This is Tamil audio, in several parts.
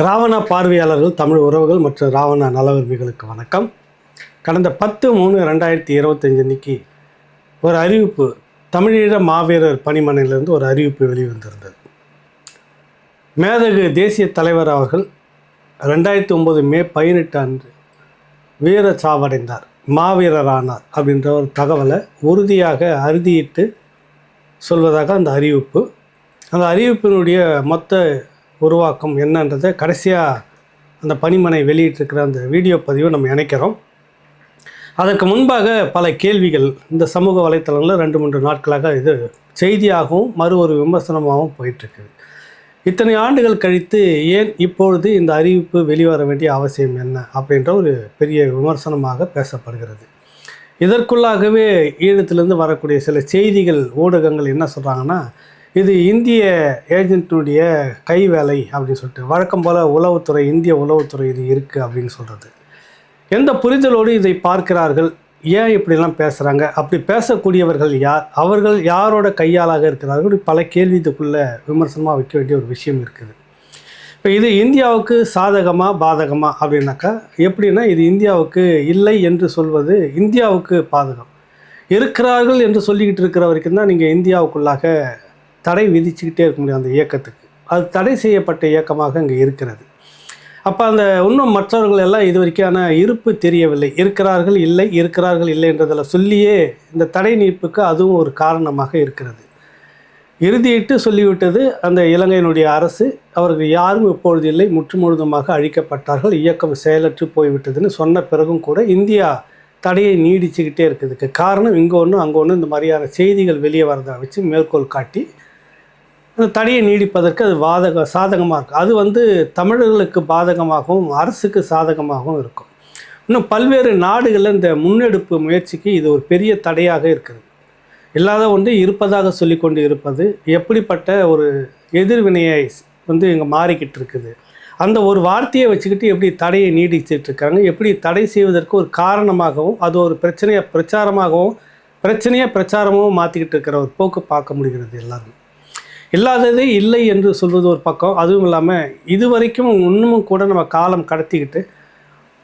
ராவணா பார்வையாளர்கள் தமிழ் உறவுகள் மற்றும் ராவணா நலவர்மிகளுக்கு வணக்கம். கடந்த பத்து மூணு ரெண்டாயிரத்தி இருபத்தஞ்சு அன்னைக்கு ஒரு அறிவிப்பு தமிழீழ மாவீரர் பணிமனையிலிருந்து ஒரு அறிவிப்பு வெளிவந்திருந்தது. மேதகு தேசிய தலைவர் அவர்கள் ரெண்டாயிரத்தி ஒம்பது மே பதினெட்டு அன்று வீர சாவடைந்தார் மாவீரரானார் அப்படின்ற ஒரு தகவலை உறுதியாக அறுதியிட்டு சொல்வதாக அந்த அறிவிப்பு. அந்த அறிவிப்பினுடைய மொத்த உருவாக்கம் என்னன்றதை கடைசியாக அந்த பணிமனை வெளியிட்டிருக்கிற அந்த வீடியோ பதிவை நம்ம இணைக்கிறோம். அதற்கு முன்பாக பல கேள்விகள் இந்த சமூக வலைத்தளங்களில் ரெண்டு மூன்று நாட்களாக இது செய்தியாகவும் மறு ஒரு விமர்சனமாகவும் போயிட்டுருக்குது. இத்தனை ஆண்டுகள் கழித்து ஏன் இப்பொழுது இந்த அறிவிப்பு வெளிவர வேண்டிய அவசியம் என்ன அப்படின்ற ஒரு பெரிய விமர்சனமாக பேசப்படுகிறது. இதற்குள்ளாகவே ஈழத்திலிருந்து வரக்கூடிய சில செய்திகள் ஊடகங்கள் என்ன சொல்கிறாங்கன்னா இது இந்திய ஏஜென்ட்டுடைய கை வேலை அப்படின்னு சொல்லிட்டு வழக்கம் போல் உளவுத்துறை இந்திய உளவுத்துறை இது இருக்குது அப்படின்னு சொல்கிறது எந்த புரிதலோடு இதை பார்க்கிறார்கள்? ஏன் இப்படிலாம் பேசுகிறாங்க அப்படி பேசக்கூடியவர்கள் யார்? அவர்கள் யாரோட கையாளாக இருக்கிறார்கள்? பல கேள்வி இதுக்குள்ளே விமர்சனமாக வைக்க வேண்டிய ஒரு விஷயம் இருக்குது. இப்போ இது இந்தியாவுக்கு சாதகமாக பாதகமாக அப்படின்னாக்கா எப்படின்னா இது இந்தியாவுக்கு இல்லை என்று சொல்வது இந்தியாவுக்கு பாதகம். இருக்கிறார்கள் என்று சொல்லிக்கிட்டு இருக்கிற வரைக்கும் தான் நீங்கள் இந்தியாவுக்குள்ளாக தடை விதிச்சுக்கிட்டே இருக்க முடியும் அந்த இயக்கத்துக்கு. அது தடை செய்யப்பட்ட இயக்கமாக அங்கே இருக்கிறது. அப்போ அந்த இன்னும் மற்றவர்கள் எல்லாம் இது வரைக்கான இருப்பு தெரியவில்லை. இருக்கிறார்கள் இல்லை இருக்கிறார்கள் இல்லை என்றதில் சொல்லியே இந்த தடை நீப்புக்கு அதுவும் ஒரு காரணமாக இருக்கிறது. இறுதியிட்டு சொல்லிவிட்டது அந்த இலங்கையினுடைய அரசு அவர்கள் யாரும் இப்பொழுது இல்லை முற்றுமுழுதுமாக அழிக்கப்பட்டார்கள் இயக்கம் செயலற்று போய்விட்டதுன்னு சொன்ன பிறகும் கூட இந்தியா தடையை நீடிச்சுக்கிட்டே இருக்கிறதுக்கு காரணம் இங்கே ஒன்று அங்கே ஒன்று இந்த மாதிரியான செய்திகள் வெளியே வரதை வச்சு மேற்கோள் காட்டி அந்த தடையை நீடிப்பதற்கு அது வாதக சாதகமாக இருக்கும் அது வந்து தமிழர்களுக்கு பாதகமாகவும் அரசுக்கு சாதகமாகவும் இருக்கும். இன்னும் பல்வேறு நாடுகளில் இந்த முன்னெடுப்பு முயற்சிக்கு இது ஒரு பெரிய தடையாக இருக்குது இல்லாத ஒன்று இருப்பதாக சொல்லிக்கொண்டு இருப்பது எப்படிப்பட்ட ஒரு எதிர்வினையை வந்து இங்கே மாறிக்கிட்டு இருக்குது. அந்த ஒரு வார்த்தையை வச்சுக்கிட்டு எப்படி தடையை நீடிச்சிட்டு இருக்காங்க எப்படி தடை செய்வதற்கு ஒரு காரணமாகவும் அது ஒரு பிரச்சனையை பிரச்சாரமாகவும் பிரச்சனையை பிரச்சாரமாகவும் மாற்றிக்கிட்டு இருக்கிற ஒரு போக்கு பார்க்க முடிகிறது எல்லாருமே. இல்லாததே இல்லை என்று சொல்வது ஒரு பக்கம். அதுவும் இல்லாமல் இது வரைக்கும் இன்னமும் கூட நம்ம காலம் கடத்திக்கிட்டு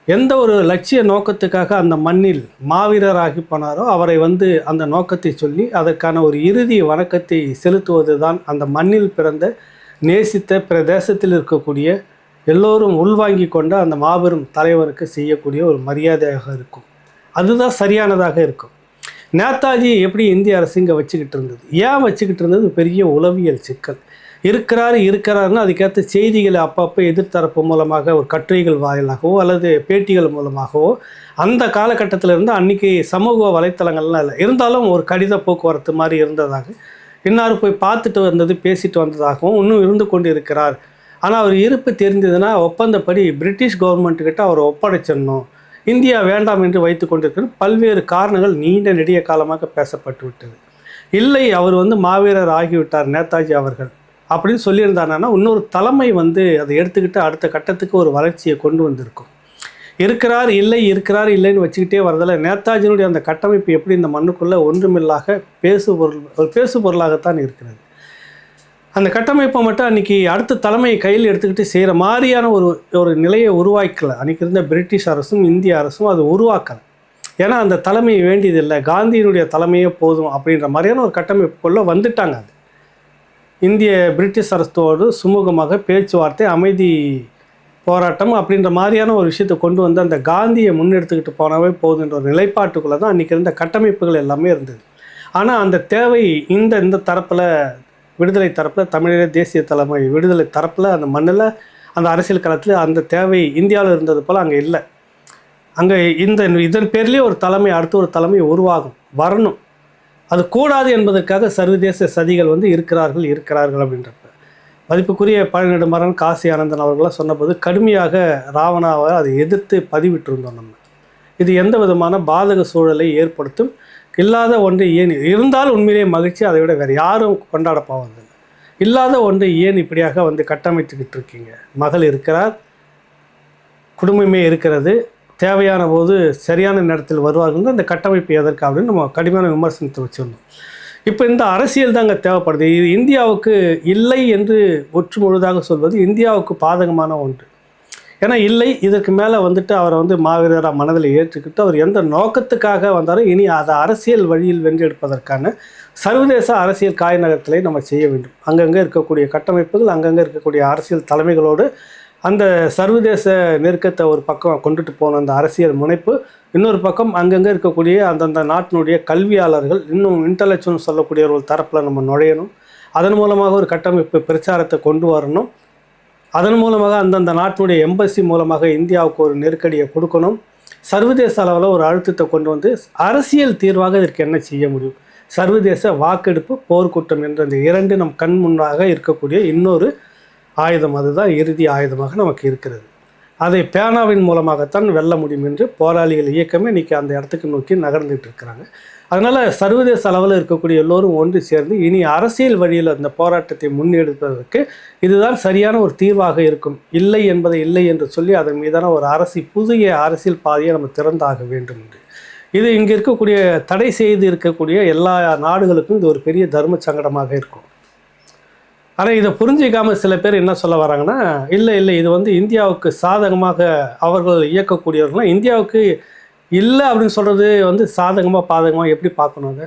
எந்த ஒரு லட்சிய நோக்கத்துக்காக அந்த மண்ணில் மாவீரராகி போனாரோ அவரை வந்து அந்த நோக்கத்தை சொல்லி அதற்கான ஒரு இறுதி வணக்கத்தை செலுத்துவது தான் அந்த மண்ணில் பிறந்த நேசித்த பிரதேசத்தில் இருக்கக்கூடிய எல்லோரும் உள்வாங்கி கொண்ட அந்த மாபெரும் தலைவருக்கு செய்யக்கூடிய ஒரு மரியாதையாக இருக்கும். அதுதான் சரியானதாக இருக்கும். நேதாஜி எப்படி இந்திய அரசு இங்கே வச்சுக்கிட்டு இருந்தது? ஏன் வச்சுக்கிட்டு இருந்தது? பெரிய உளவியல் சிக்கல். இருக்கிறாரு இருக்கிறாருன்னு அதுக்கேற்ற செய்திகளை அப்பப்போ எதிர்த்தரப்பு மூலமாக ஒரு கட்டுரைகள் வாயிலாகவோ அல்லது பேட்டிகள் மூலமாகவோ அந்த காலகட்டத்தில் இருந்து அன்றைக்கி சமூக வலைத்தளங்கள்லாம் இல்லை. இருந்தாலும் ஒரு கடித போக்குவரத்து மாதிரி இருந்ததாக இன்னார் போய் பார்த்துட்டு வந்தது பேசிட்டு வந்ததாகவும் இன்னும் இருந்து கொண்டு இருக்கிறார் ஆனால் அவர் இருப்பு தெரிந்ததுன்னா ஒப்பந்தப்படி பிரிட்டிஷ் கவர்மெண்ட்டுக்கிட்ட அவர் ஒப்படைச்சிடணும். இந்தியா வேண்டாம் என்று வைத்து கொண்டிருக்கிற பல்வேறு காரணங்கள் நீண்ட நெடிய காலமாக பேசப்பட்டு விட்டது இல்லை அவர் வந்து மாவீரர் ஆகிவிட்டார் நேதாஜி அவர்கள். அப்படின்னு சொல்லியிருந்தாங்கன்னா இன்னொரு தலைமை வந்து அதை எடுத்துக்கிட்டு அடுத்த கட்டத்துக்கு ஒரு வளர்ச்சியை கொண்டு வந்திருக்கும். இருக்கிறார் இல்லை இருக்கிறார் இல்லைன்னு வச்சுக்கிட்டே வரதில் நேதாஜினுடைய அந்த கட்டமைப்பு எப்படி இந்த மண்ணுக்குள்ளே ஒன்றுமில்லாக பேசு பொருள் ஒரு பேசு பொருளாகத்தான் இருக்கிறது. அந்த கட்டமைப்பை மட்டும் அன்றைக்கி அடுத்த தலைமையை கையில் எடுத்துக்கிட்டு செய்கிற மாதிரியான ஒரு ஒரு நிலையை உருவாக்கலை. அன்றைக்கி இருந்த பிரிட்டிஷ் அரசும் இந்திய அரசும் அது உருவாக்கலை. ஏன்னா அந்த தலைமை வேண்டியதில்லை. காந்தியினுடைய தலைமையே போதும் அப்படின்ற மாதிரியான ஒரு கட்டமைப்புக்குள்ளே வந்துட்டாங்க அது. இந்திய பிரிட்டிஷ் அரசோடு சுமூகமாக பேச்சுவார்த்தை அமைதி போராட்டம் அப்படின்ற மாதிரியான ஒரு விஷயத்தை கொண்டு வந்து அந்த காந்தியை முன்னெடுத்துக்கிட்டு போனவே போதுன்ற ஒரு நிலைப்பாட்டுக்குள்ளே தான் அன்றைக்கி இருந்த கட்டமைப்புகள் எல்லாமே இருந்தது. ஆனால் அந்த தேவை இந்த இந்த தரப்பில் விடுதலை தரப்பில் தமிழக தேசிய தலைமை விடுதலை தரப்பில் அந்த மண்ணில் அந்த அரசியல் களத்தில் அந்த தேவை இந்தியாவில் இருந்தது போல் அங்கே இல்லை. அங்கே இந்த இதன் பேர்லேயே ஒரு தலைமை அடுத்து ஒரு தலைமை உருவாகும் வரணும். அது கூடாது என்பதற்காக சர்வதேச சதிகள் வந்து இருக்கிறார்கள் இருக்கிறார்கள் அப்படின்றப்ப. மதிப்புக்குரிய பழனிடுமரன் காசி ஆனந்தன் அவர்களாம் சொன்னபோது கடுமையாக ராவணாவை அதை எதிர்த்து பதிவிட்டிருந்தோம் நம்ம. இது எந்த விதமான பாதக சூழலை ஏற்படுத்தும் இல்லாத ஒன்று ஏன்? இருந்தால் உண்மையிலேயே மகிழ்ச்சி அதை விட வேறு யாரும் கொண்டாட போவது இல்லாத ஒன்று ஏன் இப்படியாக வந்து கட்டமைத்துக்கிட்டு இருக்கீங்க? மகள் இருக்கிறார் குடும்பமே இருக்கிறது தேவையான போது சரியான நேரத்தில் வருவார்கள் அந்த கட்டமைப்பு எதற்கு அப்படின்னு நம்ம கடுமையான விமர்சனத்தை வச்சுருந்தோம். இப்போ இந்த அரசியல் தாங்க தேவைப்படுது. இது இந்தியாவுக்கு இல்லை என்று ஒற்று முழுதாக சொல்வது இந்தியாவுக்கு பாதகமான ஒன்று. ஏன்னா இல்லை இதற்கு மேலே வந்துட்டு அவரை வந்து மாவீரராக மனதில் ஏற்றுக்கிட்டு அவர் எந்த நோக்கத்துக்காக வந்தாரோ இனி அதை அரசியல் வழியில் வென்றெடுப்பதற்கான சர்வதேச அரசியல் காய் நகரத்திலே நம்ம செய்ய வேண்டும். அங்கங்கே இருக்கக்கூடிய கட்டமைப்புகள் அங்கங்கே இருக்கக்கூடிய அரசியல் தலைமைகளோடு அந்த சர்வதேச நெருக்கத்தை ஒரு பக்கம் கொண்டுட்டு போன அந்த அரசியல் முனைப்பு இன்னொரு பக்கம் அங்கங்கே இருக்கக்கூடிய அந்தந்த நாட்டினுடைய கல்வியாளர்கள் இன்னும் இன்டலெக்சுவல் சொல்லக்கூடிய ஒரு தரப்பில் நம்ம நுழையணும். அதன் மூலமாக ஒரு கட்டமைப்பு பிரச்சாரத்தை கொண்டு வரணும். அதன் மூலமாக அந்தந்த நாட்டினுடைய எம்பசி மூலமாக இந்தியாவுக்கு ஒரு நெருக்கடியை கொடுக்கணும். சர்வதேச அளவில் ஒரு அழுத்தத்தை கொண்டு வந்து அரசியல் தீர்வாக இதற்கு என்ன செய்ய முடியும்? சர்வதேச வாக்கெடுப்பு போர்க்கூட்டம் என்ற இந்த இரண்டு நம் கண் முன்னாக இருக்கக்கூடிய இன்னொரு ஆயுதம் அதுதான் இறுதி ஆயுதமாக நமக்கு இருக்கிறது. அதை பேனாவின் மூலமாகத்தான் வெல்ல முடியும் என்று போராளிகள் இயக்கமே இன்றைக்கி அந்த இடத்துக்கு நோக்கி நகர்ந்துட்டு இருக்கிறாங்க. அதனால் சர்வதேச அளவில் இருக்கக்கூடிய எல்லோரும் ஒன்று சேர்ந்து இனி அரசியல் வழியில் அந்த போராட்டத்தை முன்னெடுப்பதற்கு இதுதான் சரியான ஒரு தீர்வாக இருக்கும். இல்லை என்பதை இல்லை என்று சொல்லி அதன் மீதான ஒரு அரசு புதிய அரசியல் பாதையை நம்ம திறந்தாக வேண்டும் என்று. இது இங்கே இருக்கக்கூடிய தடை செய்து இருக்கக்கூடிய எல்லா நாடுகளுக்கும் இது ஒரு பெரிய தர்ம சங்கடமாக இருக்கும். ஆனால் இதை புரிஞ்சிக்காமல் சில பேர் என்ன சொல்ல வராங்கன்னா இல்லை இல்லை இது வந்து இந்தியாவுக்கு சாதகமாக அவர்கள் இயக்கக்கூடியவர்கள்லாம் இந்தியாவுக்கு இல்லை அப்படின்னு சொல்கிறது வந்து சாதகமாக பாதகமாக எப்படி பார்க்கணும் அதை?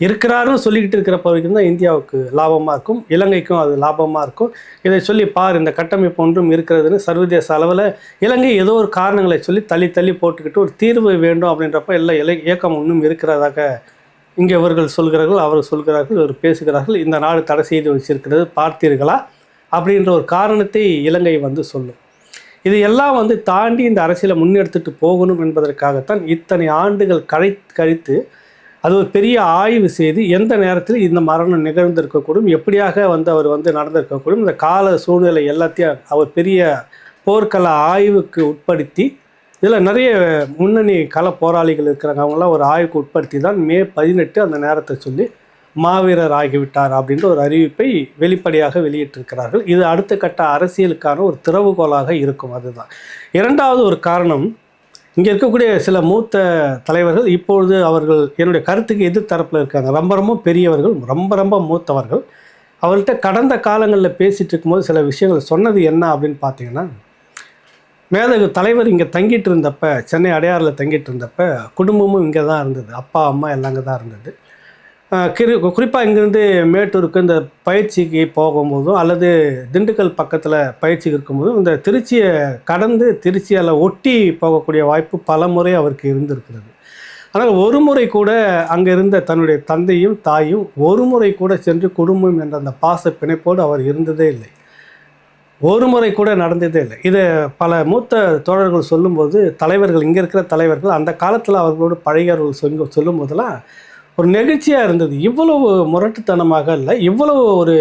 இருக்கிறாருன்னு சொல்லிக்கிட்டு இருக்கிறப்ப வரைக்கும் தான் இந்தியாவுக்கு லாபமாக இருக்கும். இலங்கைக்கும் அது லாபமாக இருக்கும். இதை சொல்லி பார் இந்த கட்டமைப்பு ஒன்றும் இருக்கிறதுன்னு சர்வதேச அளவில் இலங்கை ஏதோ ஒரு காரணங்களை சொல்லி தள்ளி தள்ளி போட்டுக்கிட்டு ஒரு தீர்வு வேண்டும் அப்படின்றப்ப எல்லா இலை இயக்கம் இன்னும் இருக்கிறதாக இங்கே இவர்கள் சொல்கிறார்கள் அவர் சொல்கிறார்கள் இவர் பேசுகிறார்கள். இந்த நாடு தடை செய்து வச்சிருக்கிறது பார்த்தீர்களா? அப்படின்ற ஒரு காரணத்தை இலங்கை வந்து சொல்லும். இது எல்லாம் வந்து தாண்டி இந்த அரசியலை முன்னெடுத்துட்டு போகணும் என்பதற்காகத்தான் இத்தனை ஆண்டுகள் கழை கழித்து அது ஒரு பெரிய ஆய்வு செய்து எந்த நேரத்தில் இந்த மரணம் நிகழ்ந்திருக்கக்கூடும் எப்படியாக வந்து அவர் வந்து நடந்திருக்கக்கூடும் இந்த கால சூழ்நிலை எல்லாத்தையும் அவர் பெரிய போர்க்கள ஆய்வுக்கு உட்படுத்தி இதில் நிறைய முன்னணி கள போராளிகள் இருக்கிறாங்க அவங்களாம் ஒரு ஆய்வுக்கு உட்படுத்தி தான் மே பதினெட்டு அந்த நேரத்தை சொல்லி மாவீரர் ஆகிவிட்டார் அப்படின்ற ஒரு அறிவிப்பை வெளிப்படையாக வெளியிட்டிருக்கிறார்கள். இது அடுத்த கட்ட அரசியலுக்கான ஒரு திறவுகோலாக இருக்கும் அதுதான். இரண்டாவது ஒரு காரணம் இங்கே இருக்கக்கூடிய சில மூத்த தலைவர்கள் இப்பொழுது அவர்கள் என்னுடைய கருத்துக்கு எதிர் தரப்பில் இருக்காங்க. ரொம்ப ரொம்ப பெரியவர்கள் ரொம்ப ரொம்ப மூத்தவர்கள். அவர்கிட்ட கடந்த காலங்களில் பேசிகிட்டு இருக்கும்போது சில விஷயங்கள் சொன்னது என்ன அப்படின்னு பார்த்தீங்கன்னா மேதகு தலைவர் இங்கே தங்கிட்டு இருந்தப்ப சென்னை அடையாறில் தங்கிட்டு இருந்தப்ப குடும்பமும் இங்கே தான் இருந்தது. அப்பா அம்மா எல்லாம் அங்கே தான் இருந்தது. கிரு குறிப்பாக இங்கேருந்து மேட்டூருக்கு இந்த பயிற்சிக்கு போகும்போதும் அல்லது திண்டுக்கல் பக்கத்தில் பயிற்சிக்கு இருக்கும்போதும் இந்த திருச்சியை கடந்து திருச்சியால் ஒட்டி போகக்கூடிய வாய்ப்பு பல முறை அவருக்கு இருந்திருக்கிறது. ஆனால் ஒரு முறை கூட அங்கே இருந்த தன்னுடைய தந்தையும் தாயும் ஒரு முறை கூட சென்று குடும்பம் என்ற அந்த பாச பிணைப்போடு அவர் இருந்ததே இல்லை. ஒரு முறை கூட நடந்ததே இல்லை. இதை பல மூத்த தோழர்கள் சொல்லும்போது தலைவர்கள் இங்கே இருக்கிற தலைவர்கள் அந்த காலத்தில் அவர்களோடு பழையவர்கள் சொல்லும் போதெல்லாம் ஒரு நெகிழ்ச்சியாக இருந்தது. இவ்வளவு முரட்டுத்தனமாக இல்லை இவ்வளவு ஒரு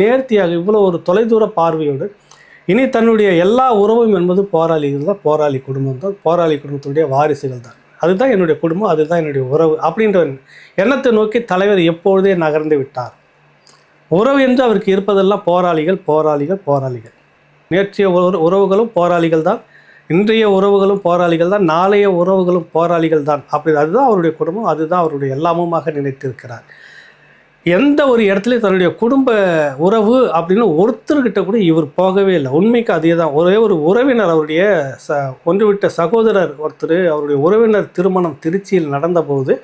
நேர்த்தியாக இவ்வளோ ஒரு தொலைதூர பார்வையோடு இனி தன்னுடைய எல்லா உறவும் என்பது போராளிகள் தான் போராளி குடும்பம் தான் போராளி குடும்பத்துடைய வாரிசுகள் தான். அதுதான் என்னுடைய குடும்பம் அதுதான் என்னுடைய உறவு அப்படின்ற எண்ணத்தை நோக்கி தலைவர் எப்பொழுதே நகர்ந்து விட்டார். உறவு என்று அவருக்கு இருப்பதெல்லாம் போராளிகள் போராளிகள் போராளிகள். நேற்றைய உறவுகளும் போராளிகள் தான். இன்றைய உறவுகளும் போராளிகள் தான் நாளைய உறவுகளும் போராளிகள் தான். அப்படி அதுதான் அவருடைய குடும்பம் அதுதான் அவருடைய எல்லாமுமாக நினைத்திருக்கிறார். எந்த ஒரு இடத்துலையும் தன்னுடைய குடும்ப உறவு அப்படின்னு ஒருத்தர்கிட்ட கூட இவர் போகவே இல்லை. உண்மைக்கு அதே தான். ஒரே ஒரு உறவினர் அவருடைய ச ஒன்றுவிட்ட சகோதரர் ஒருத்தர் அவருடைய உறவினர் திருமணம் திருச்சியில் நடந்தபோது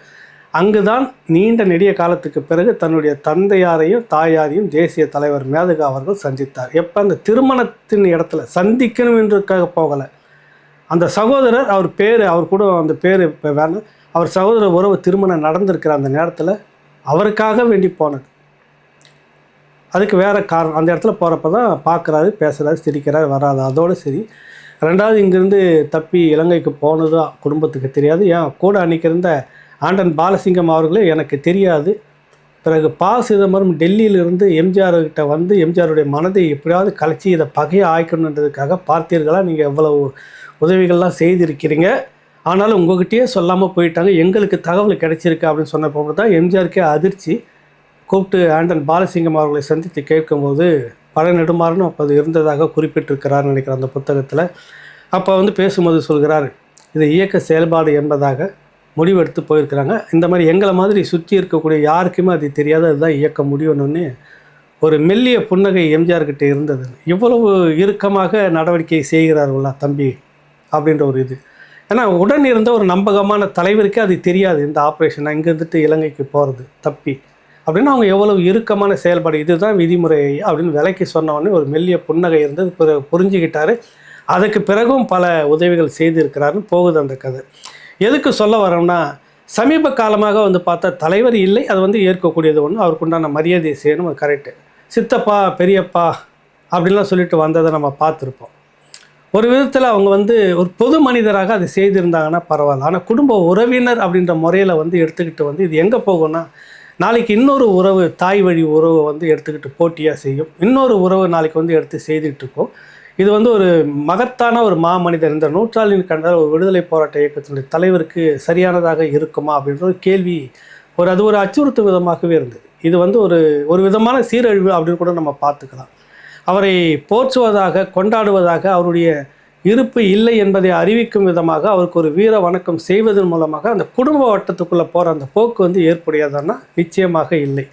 அங்கு தான் நீண்ட நெடிய காலத்துக்கு பிறகு தன்னுடைய தந்தையாரையும் தாயாரையும் தேசிய தலைவர் மேதகா அவர்கள் சந்தித்தார். எப்போ? அந்த திருமணத்தின் இடத்துல சந்திக்கணும் என்றுக்காக போகலை. அந்த சகோதரர் அவர் பேர் அவர் கூட அந்த பேர் இப்போ வேணும் அவர் சகோதர உறவு திருமணம் நடந்திருக்கிற அந்த நேரத்தில் அவருக்காக வேண்டி போனது. அதுக்கு வேறு காரணம் அந்த இடத்துல போகிறப்ப தான் பார்க்குறாரு பேசுகிறாரு சிரிக்கிறாரு வராது அதோடு சரி ரெண்டாவது இங்கேருந்து தப்பி இலங்கைக்கு போனதும் குடும்பத்துக்கு தெரியாது. ஏன்? கூட அன்றைக்கி இருந்த ஆண்டன் பாலசிங்கம் அவர்களே எனக்கு தெரியாது. பிறகு பா சிதம்பரம் டெல்லியிலிருந்து எம்ஜிஆர்கிட்ட வந்து எம்ஜிஆருடைய மனதை எப்படியாவது கலைச்சி இதை பகையை ஆய்க்கணுன்றதுக்காக பார்த்தீர்களா? நீங்கள் எவ்வளவு உதவிகள்லாம் செய்திருக்கிறீங்க. ஆனாலும் உங்ககிட்டயே சொல்லாமல் போயிட்டாங்க. எங்களுக்கு தகவல் கிடைச்சிருக்கு அப்படின்னு சொன்னப்போ தான் எம்ஜிஆருக்கே அதிர்ச்சி. கூப்பிட்டு ஆண்டன் பாலசிங்கம் அவர்களை சந்தித்து கேட்கும்போது பல நெடுமாறனும் அப்போது இருந்ததாக குறிப்பிட்டிருக்கிறார் நினைக்கிற அந்த புத்தகத்தில். அப்போ வந்து பேசும்போது சொல்கிறார் இது இயக்க செயல்பாடு என்பதாக முடிவெடுத்து போயிருக்கிறாங்க. இந்த மாதிரி எங்களை மாதிரி சுற்றி இருக்கக்கூடிய யாருக்குமே அது தெரியாது. அதுதான் இயக்க முடியணும்னு ஒரு மெல்லிய புன்னகை எம்ஜிஆர்கிட்ட இருந்தது. இவ்வளவு இறுக்கமாக நடவடிக்கை செய்கிறார்களா தம்பி? அப்படின்ற ஒரு இது. ஏன்னா உடன் இருந்த ஒரு நம்பகமான தலைவருக்கே அது தெரியாது இந்த ஆப்ரேஷன் இங்கே இருந்துட்டு இலங்கைக்கு போகிறது தப்பி. அப்படின்னு அவங்க எவ்வளவு இறுக்கமான செயல்பாடு இதுதான் விதிமுறை அப்படின்னு விலைக்கு சொன்னவொடனே ஒரு மெல்லிய புன்னகை இருந்தது பிறகு புரிஞ்சுக்கிட்டாரு அதுக்கு பிறகும் பல உதவிகள் செய்திருக்கிறாருன்னு போகுது அந்த கதை. எதுக்கு சொல்ல வரோம்னா சமீப காலமாக வந்து பார்த்தா தலைவர் இல்லை அது வந்து ஏற்கக்கூடியது ஒன்று அவருக்கு உண்டான மரியாதையை செய்யணும் அது கரெக்டு சித்தப்பா பெரியப்பா அப்படின்லாம் சொல்லிட்டு வந்ததை நம்ம பார்த்துருப்போம். ஒரு விதத்தில் அவங்க வந்து ஒரு பொது மனிதராக அதை செய்திருந்தாங்கன்னா பரவாயில்ல. ஆனால் குடும்ப உறவினர் அப்படின்ற முறையில் வந்து எடுத்துக்கிட்டு வந்து இது எங்கே போகும்னா நாளைக்கு இன்னொரு உறவு தாய் வழி உறவு வந்து எடுத்துக்கிட்டு போட்டியாக செய்யும். இன்னொரு உறவு நாளைக்கு வந்து எடுத்து செய்துக்கிட்டு இருக்கோம். இது வந்து ஒரு மகத்தான ஒரு மாமனிதர். இந்த நூற்றாண்டின் கண்டால் ஒரு விடுதலை போராட்ட இயக்கத்தினுடைய தலைவருக்கு சரியானதாக இருக்குமா அப்படின்ற ஒரு கேள்வி ஒரு அது ஒரு அச்சுறுத்தும் விதமாகவே இருந்தது. இது வந்து ஒரு ஒரு விதமான சீரழிவு அப்படின்னு கூட நம்ம பார்த்துக்கலாம். அவரை போற்றுவதாக கொண்டாடுவதாக அவருடைய இருப்பு இல்லை என்பதை அறிவிக்கும் விதமாக அவருக்கு ஒரு வீர வணக்கம் செய்வதன் மூலமாக அந்த குடும்ப வட்டத்துக்குள்ளே போகிற அந்த போக்கு வந்து ஏற்புடையதானா நிச்சயமாக இல்லை.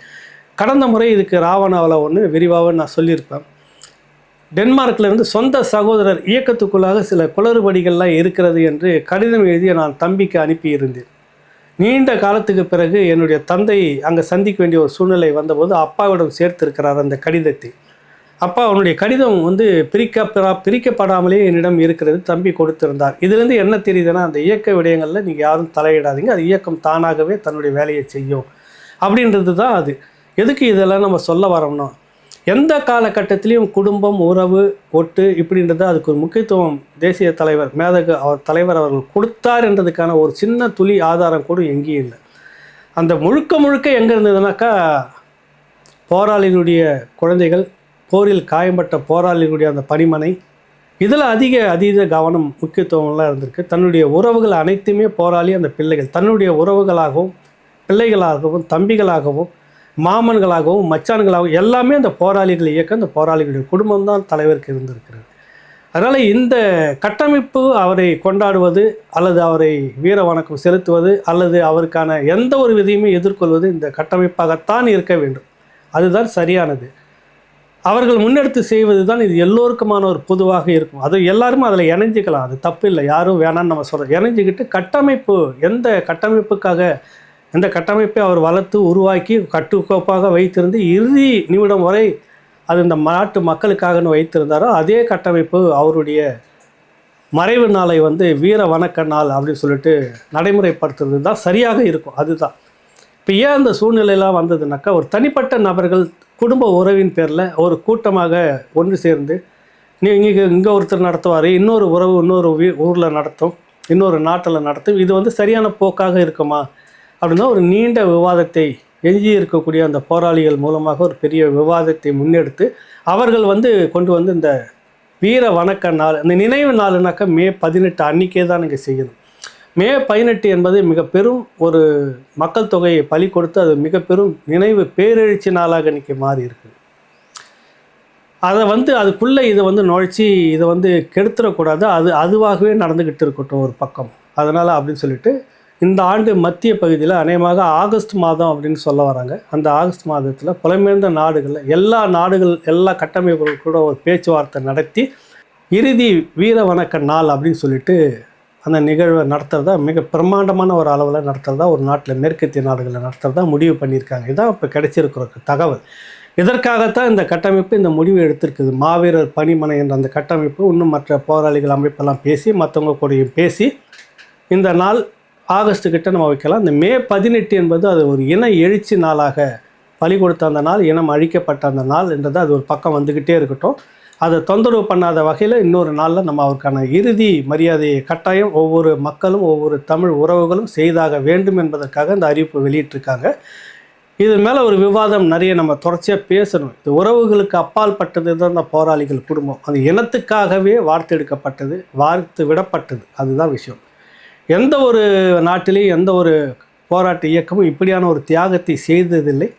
கடந்த முறை இதுக்கு ராவணாவில் ஒன்று விரிவாக நான் சொல்லியிருப்பேன். டென்மார்க்ல இருந்து சொந்த சகோதரர் இயக்கத்துக்குள்ளாக சில குளறுபடிகள்லாம் இருக்கிறது என்று கடிதம் எழுதி நான் தம்பிக்கு அனுப்பியிருந்தேன். நீண்ட காலத்துக்கு பிறகு என்னுடைய தந்தை அங்கே சந்திக்க வேண்டிய ஒரு சூழ்நிலை வந்தபோது அப்பாவிடம் சேர்த்திருக்கிறார் அந்த கடிதத்தை. அப்பா அவனுடைய கடிதம் வந்து பிரிக்கப்படா பிரிக்கப்படாமலே என்னிடம் இருக்கிறது தம்பி கொடுத்திருந்தார். இதுலேருந்து என்ன தெரியுதுன்னா அந்த இயக்க விடயங்களில் நீங்கள் யாரும் தலையிடாதீங்க. அது இயக்கம் தானாகவே தன்னுடைய வேலையை செய்யும். அப்படின்றது தான் அது. எதுக்கு இதெல்லாம் நம்ம சொல்ல வரோம்னா எந்த காலகட்டத்திலையும் குடும்பம் உறவு ஒட்டு இப்படின்றது அதுக்கு ஒரு முக்கியத்துவம் தேசிய தலைவர் மேதகு அவர் தலைவர் அவர்கள் கொடுத்தார் என்றதுக்கான ஒரு சின்ன துளி ஆதாரம் கூட எங்கேயும் இல்லை. அந்த முழுக்க முழுக்க எங்கே இருந்ததுனாக்கா போராளிகளுடைய குழந்தைகள் போரில் காயம்பட்ட போராளிகளுடைய அந்த பணிமனை இதில் அதிக அதீத கவனம் முக்கியத்துவம்லாம் இருந்திருக்கு. தன்னுடைய உறவுகள் அனைத்துமே போராளி அந்த பிள்ளைகள். தன்னுடைய உறவுகளாகவும் பிள்ளைகளாகவும் தம்பிகளாகவும் மாமன்களாகவும் மச்சான்களாகவும் எல்லாமே அந்த போராளிகள் இயக்க அந்த போராளிகளுடைய குடும்பம் தான் தலைவருக்கு இருந்திருக்கிறது. அதனால் இந்த கட்டமைப்பு அவரை கொண்டாடுவது அல்லது அவரை வீர வணக்கம் செலுத்துவது அல்லது அவருக்கான எந்த ஒரு விதையுமே எதிர்கொள்வது இந்த கட்டமைப்பாகத்தான் இருக்க வேண்டும். அதுதான் சரியானது. அவர்கள் முன்னெடுத்து செய்வது தான் இது எல்லோருக்குமான ஒரு பொதுவாக இருக்கும். அது எல்லாருமே அதில் இணைஞ்சிக்கலாம். அது தப்பு இல்லை. யாரும் வேணாம்னு நம்ம சொல்கிறோம் இணைஞ்சிக்கிட்டு கட்டமைப்பு எந்த கட்டமைப்புக்காக எந்த கட்டமைப்பை அவர் வளர்த்து உருவாக்கி கட்டுக்கோப்பாக வைத்திருந்து இறுதி நிமிடம் வரை அது இந்த நாட்டு மக்களுக்காகன்னு வைத்திருந்தாரோ அதே கட்டமைப்பு அவருடைய மறைவு நாளை வந்து வீர வணக்க நாள் அப்படின்னு சொல்லிட்டு நடைமுறைப்படுத்துறது தான் சரியாக இருக்கும். அதுதான். இப்போ ஏன் அந்த சூழ்நிலையெல்லாம் வந்ததுனாக்கா ஒரு தனிப்பட்ட நபர்கள் குடும்ப உறவின் பேரில் ஒரு கூட்டமாக ஒன்று சேர்ந்து நீ இங்கே இங்கே ஒருத்தர் நடத்துவார் இன்னொரு உறவு இன்னொரு வீ ஊரில் நடத்தும் இன்னொரு நாட்டில் நடத்தும் இது வந்து சரியான போக்காக இருக்குமா? அப்படின்னா ஒரு நீண்ட விவாதத்தை எஞ்சி இருக்கக்கூடிய அந்த போராளிகள் மூலமாக ஒரு பெரிய விவாதத்தை முன்னெடுத்து அவர்கள் வந்து கொண்டு வந்து இந்த வீர வணக்க நாள் இந்த நினைவு நாளுனாக்கா மே பதினெட்டு அன்னைக்கே தான் நீங்கள் செய்யணும். மே பதினெட்டு என்பது மிக பெரும் ஒரு மக்கள் தொகையை பலி கொடுத்து அது மிக பெரும் நினைவு பேரெழுச்சி நாளாக இன்றைக்கி மாறி இருக்குது அதை வந்து அதுக்குள்ளே இதை வந்து நுழைச்சி இதை வந்து கெடுத்துடக்கூடாது. அது அதுவாகவே நடந்துக்கிட்டு இருக்கட்டும் ஒரு பக்கம். அதனால் அப்படின்னு சொல்லிட்டு இந்த ஆண்டு மத்திய பகுதியில் அநேகமாக ஆகஸ்ட் மாதம் அப்படின்னு சொல்ல வராங்க. அந்த ஆகஸ்ட் மாதத்தில் புலம்பெயர்ந்த நாடுகளில் எல்லா நாடுகள் எல்லா கட்டமைப்புகள் கூட ஒரு பேச்சுவார்த்தை நடத்தி இறுதி வீர வணக்க நாள் அப்படின்னு சொல்லிட்டு அந்த நிகழ்வை நடத்துகிறதா மிக பிரம்மாண்டமான ஒரு அளவில் நடத்துகிறதா ஒரு நாட்டில் மேற்கத்திய நாடுகளில் நடத்துகிறதா முடிவு பண்ணியிருக்காங்க. இதுதான் இப்போ கிடைச்சிருக்கிற தகவல். இதற்காகத்தான் இந்த கட்டமைப்பு இந்த முடிவு எடுத்திருக்குது. மாவீரர் பணிமனை என்ற அந்த கட்டமைப்பு இன்னும் மற்ற போராளிகள் அமைப்பெல்லாம் பேசி மற்றவங்க கூடயும் பேசி இந்த நாள் ஆகஸ்ட் கிட்ட நம்ம வைக்கலாம். இந்த மே பதினெட்டு என்பது அது ஒரு இன எழுச்சி நாளாக பலி கொடுத்த அந்த நாள் இனம் அழிக்கப்பட்ட அந்த நாள் என்றது அது ஒரு பக்கம் வந்துக்கிட்டே இருக்கட்டும். அதை தொந்தரவு பண்ணாத வகையில் இன்னொரு நாளில் நம்ம அவருக்கான இறுதி மரியாதையை கட்டாயம் ஒவ்வொரு மக்களும் ஒவ்வொரு தமிழ் உறவுகளும் செய்தாக வேண்டும் என்பதற்காக இந்த அறிவிப்பு வெளியிட்டிருக்காங்க. இது மேலே ஒரு விவாதம் நிறைய நம்ம தொடர்ச்சியாக பேசணும். இது உறவுகளுக்கு அப்பால் பட்டது தான் அந்த போராளிகள் குடும்பம். அது இனத்துக்காகவே வார்த்தெடுக்கப்பட்டது வார்த்து விடப்பட்டது. அதுதான் விஷயம். எந்த ஒரு நாட்டிலையும் எந்த ஒரு போராட்ட இயக்கமும் இப்படியான ஒரு தியாகத்தை செய்ததில்லை.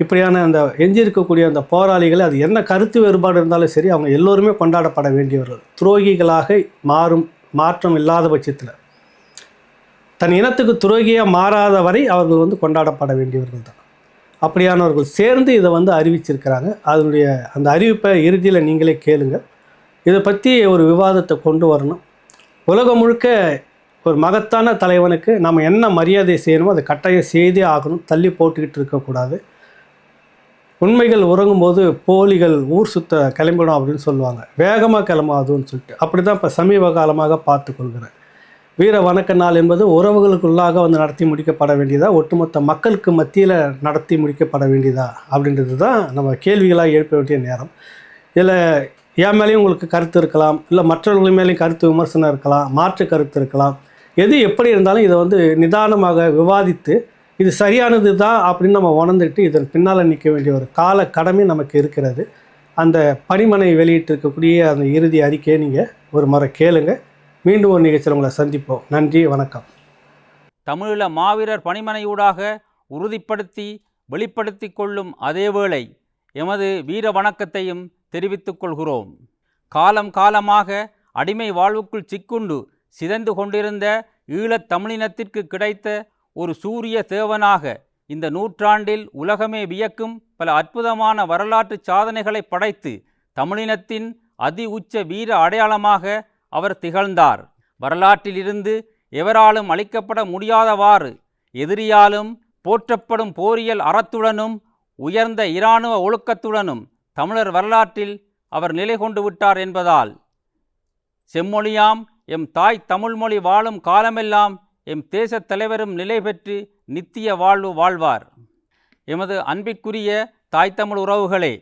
இப்படியான அந்த எஞ்சியிருக்கக்கூடிய அந்த போராளிகள் அது என்ன கருத்து வேறுபாடு இருந்தாலும் சரி அவங்க எல்லோருமே கொண்டாடப்பட வேண்டியவர்கள் துரோகிகளாக மாறும் மாற்றம் இல்லாத பட்சத்தில். தன் இனத்துக்கு துரோகியாக மாறாத வரை அவர்கள் வந்து கொண்டாடப்பட வேண்டியவர்கள் தான். அப்படியானவர்கள் சேர்ந்து இதை வந்து அறிவிச்சிருக்கிறாங்க. அதனுடைய அந்த அறிவிப்பை இறுதியில் நீங்களே கேளுங்கள் இதை பற்றி ஒரு விவாதத்தை கொண்டு வரணும். உலகம் முழுக்க ஒரு மகத்தான தலைவனுக்கு நம்ம என்ன மரியாதை செய்யணுமோ அதை கட்டாயம் செய்தே ஆகணும். தள்ளி போட்டுக்கிட்டு இருக்கக்கூடாது. உண்மைகள் உறங்கும் போது போலிகள் ஊர் சுத்த கிளம்பிடும் அப்படின்னு சொல்லுவாங்க. வேகமாக கிளம்பாதுன்னு சொல்லிட்டு. அப்படி தான் இப்போ சமீப காலமாக பார்த்து கொள்கிறேன். வீர வணக்க நாள் என்பது உறவுகளுக்குள்ளாக வந்து நடத்தி முடிக்கப்பட வேண்டியதா? ஒட்டுமொத்த மக்களுக்கு மத்தியில் நடத்தி முடிக்கப்பட வேண்டியதா? அப்படின்றது தான் நம்ம கேள்விகளாக எழுப்ப வேண்டிய நேரம். இதில் என் மேலேயும் உங்களுக்கு கருத்து இருக்கலாம். இல்லை மற்றவர்கள் மேலேயும் கருத்து விமர்சனம் இருக்கலாம். மாற்று கருத்து இருக்கலாம். எது எப்படி இருந்தாலும் இதை வந்து நிதானமாக விவாதித்து இது சரியானது தான் அப்படின்னு நம்ம உணர்ந்துட்டு இதன் பின்னால் நிற்க வேண்டிய ஒரு கால கடமை நமக்கு இருக்கிறது. அந்த பணிமனை வெளியிட்டிருக்கக்கூடிய அந்த இறுதி அறிக்கையை நீங்கள் ஒரு முறை கேளுங்க. மீண்டும் ஒரு நிகழ்ச்சியில் உங்களை சந்திப்போம். நன்றி வணக்கம். தமிழீழ மாவீரர் பணிமனையூடாக உறுதிப்படுத்தி வெளிப்படுத்தி கொள்ளும் அதேவேளை எமது வீர வணக்கத்தையும் தெரிவித்துக் கொள்கிறோம். காலம் காலமாக அடிமை வாழ்வுக்குள் சிக்குண்டு சிதைந்து கொண்டிருந்த ஈழத் தமிழினத்திற்கு கிடைத்த ஒரு சூரிய தேவனாக இந்த நூற்றாண்டில் உலகமே வியக்கும் பல அற்புதமான வரலாற்று சாதனைகளை படைத்து தமிழினத்தின் அதி உச்ச வீர அடையாளமாக அவர் திகழ்ந்தார். வரலாற்றிலிருந்து எவராலும் அளிக்கப்பட முடியாதவாறு எதிரியாலும் போற்றப்படும் போரியல் அறத்துடனும் உயர்ந்த இராணுவ ஒழுக்கத்துடனும் தமிழர் வரலாற்றில் அவர் நிலை கொண்டு விட்டார் என்பதால் செம்மொழியாம் எம் தாய் தமிழ்மொழி வாழும் காலமெல்லாம் எம் தேசத் தலைவரும் நிலை பெற்று நித்திய வாழ்வு வாழ்வார். எமது அன்பிற்குரிய தாய் தமிழ் உறவுகளே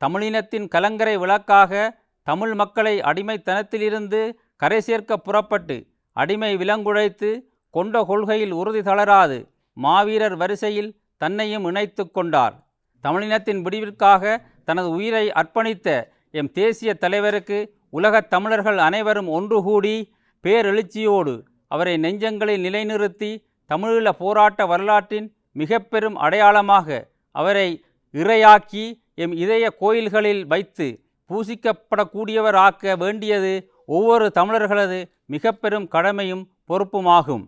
தமிழினத்தின் கலங்கரை விளக்காக தமிழ் மக்களை அடிமைத்தனத்திலிருந்து கரை சேர்க்க புறப்பட்டு அடிமை விலங்குழைத்து கொண்ட கொள்கையில் உறுதி தளராது மாவீரர் வரிசையில் தன்னையும் இணைத்து கொண்டார். தமிழினத்தின் விடிவிற்காக தனது உயிரை அர்ப்பணித்த எம் தேசிய தலைவருக்கு உலகத் தமிழர்கள் அனைவரும் ஒன்று கூடி பேரெழுச்சியோடு அவரை நெஞ்சங்களில் நிலைநிறுத்தி தமிழீழ போராட்ட வரலாற்றின் மிக பெரும் அடையாளமாக அவரை இறையாக்கி எம் இதய கோயில்களில் வைத்து பூசிக்கப்படக்கூடியவர் ஆக்க வேண்டியது ஒவ்வொரு தமிழர்களது மிக பெரும் கடமையும் பொறுப்புமாகும்.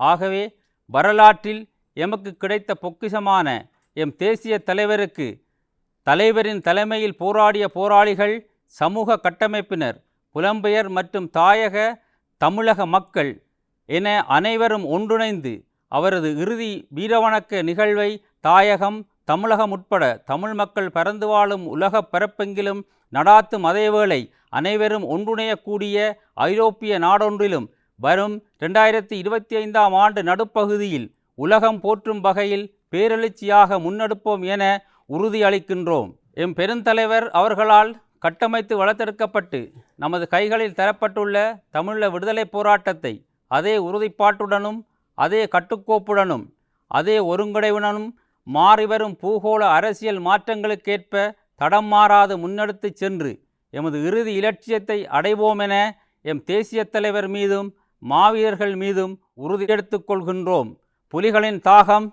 ஆகவே வரலாற்றில் எமக்கு கிடைத்த பொக்கிஷமான எம் தேசிய தலைவருக்கு தலைவரின் தலைமையில் போராடிய போராளிகள் சமூக கட்டமைப்பினர் புலம்பெயர் மற்றும் தாயக தமிழக மக்கள் என அனைவரும் ஒன்றிணைந்து அவரது இறுதி வீரவணக்க நிகழ்வை தாயகம் தமிழகம் உட்பட தமிழ் மக்கள் பறந்து வாழும் உலகப் பரப்பெங்கிலும் நடாத்தும் அதேவேளை அனைவரும் ஒன்றிணையக்கூடிய ஐரோப்பிய நாடொன்றிலும் வரும் ரெண்டாயிரத்தி இருபத்தி ஐந்தாம் ஆண்டு நடுப்பகுதியில் உலகம் போற்றும் வகையில் பேரெழுச்சியாக முன்னெடுப்போம் என உறுதியளிக்கின்றோம் எம் பெருந்தலைவர் அவர்களால் கட்டமைத்து வளர்த்தெடுக்கப்பட்டு நமது கைகளில் தரப்பட்டுள்ள தமிழீழ விடுதலைப் போராட்டத்தை அதே உறுதிப்பாட்டுடனும் அதே கட்டுக்கோப்புடனும் அதே ஒருங்கிணைவுடனும் மாறிவரும் பூகோள அரசியல் மாற்றங்களுக்கேற்ப தடம் மாறாது முன்னெடுத்துச் சென்று எமது இறுதி இலட்சியத்தை அடைவோமென எம் தேசிய தலைவர் மீதும் மாவீரர்கள் மீதும் உறுதி எடுத்துக் கொள்கின்றோம். புலிகளின் தாகம்.